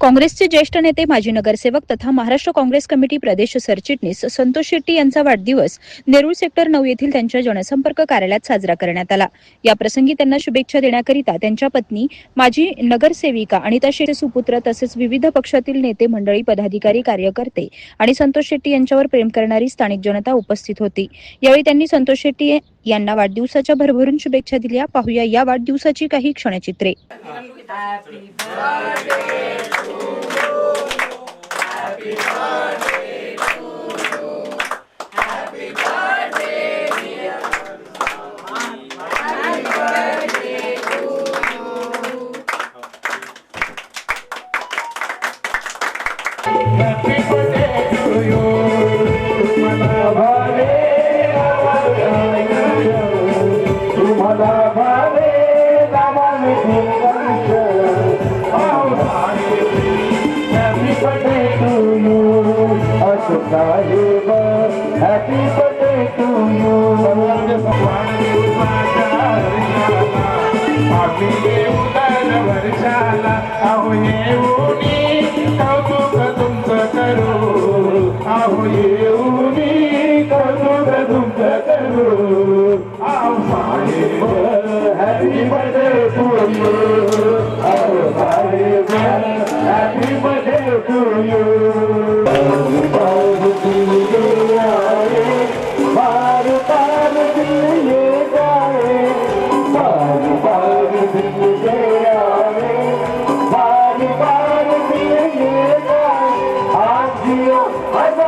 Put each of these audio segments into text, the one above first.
काँग्रेसचे ज्येष्ठ नेते माजी नगरसेवक तथा महाराष्ट्र काँग्रेस कमिटी प्रदेश सरचिटणीस संतोष शेट्टी यांचा वाढदिवस नेरूळ सेक्टर नऊ येथील त्यांच्या जनसंपर्क कार्यालयात साजरा करण्यात आला. या प्रसंगी त्यांना शुभेच्छा देण्याकरिता त्यांच्या पत्नी माजी नगरसेविका अनिता शेट्टी सुपुत्र तसेच विविध पक्षातील नेते मंडळी पदाधिकारी कार्यकर्ते आणि संतोष शेट्टी यांच्यावर प्रेम करणारी स्थानिक जनता उपस्थित होती. यावेळी त्यांनी संतोष शेट्टी यांना वाढदिवसाच्या भरभरून शुभेच्छा दिल्या. पाहूया या वाढदिवसाची काही क्षणचित्रे. Sahib, happy birthday to you. Sahib, Happy birthday. Happy Bye-bye.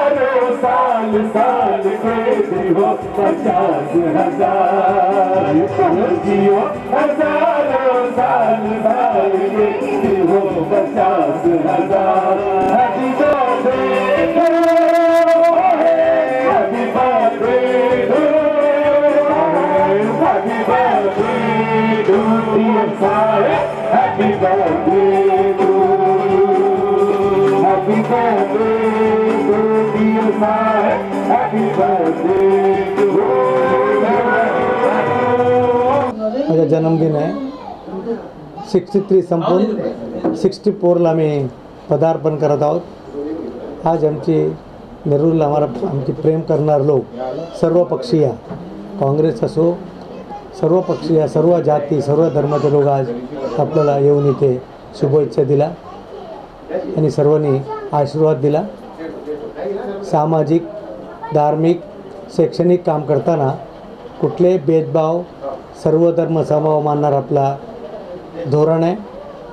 साल साल के दियो पचास हजार जियो हजारों साल साल के दियो पचास हजार Hari Happy birthday to you. Happy birthday. Happy birthday to you. माझा जन्मदिन आहे सिक्स्टी थ्री संपून सिक्स्टी फोरला आम्ही पदार्पण करत आहोत आज आमची नेरूरला आम्हाला आमची प्रेम करणार लोक सर्व पक्षीय काँग्रेस असो सर्व पक्षीय सर्व जाती सर्व धर्माचे लोक आज आपल्याला येऊन इथे शुभेच्छा दिला आणि सर्वांनी आशीर्वाद दिला सामाजिक धार्मिक शैक्षणिक काम करताना कुठलेही भेदभाव सर्व धर्म समभाव मानणार आपला धोरण आहे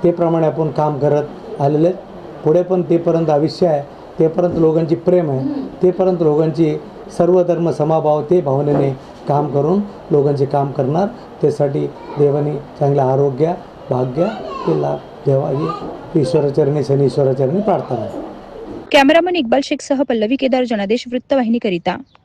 तेप्रमाणे आपण काम करत आलेले आहेत. पुढे पण तेपर्यंत आयुष्य आहे तेपर्यंत लोकांची प्रेम आहे तेपर्यंत लोकांची सर्व धर्म समभाव ते भावनेने काम करून लोकांचे काम करणार त्यासाठी देवाने चांगलं आरोग्य भाग्य ते लाभ देवा ही ईश्वराचरणी शनीश्वराचरणी प्रार्थना आहे कॅमेरामन इक्बाल शेख सह पल्लवी केदार जनादेश वृत्तवाहिनीकरिता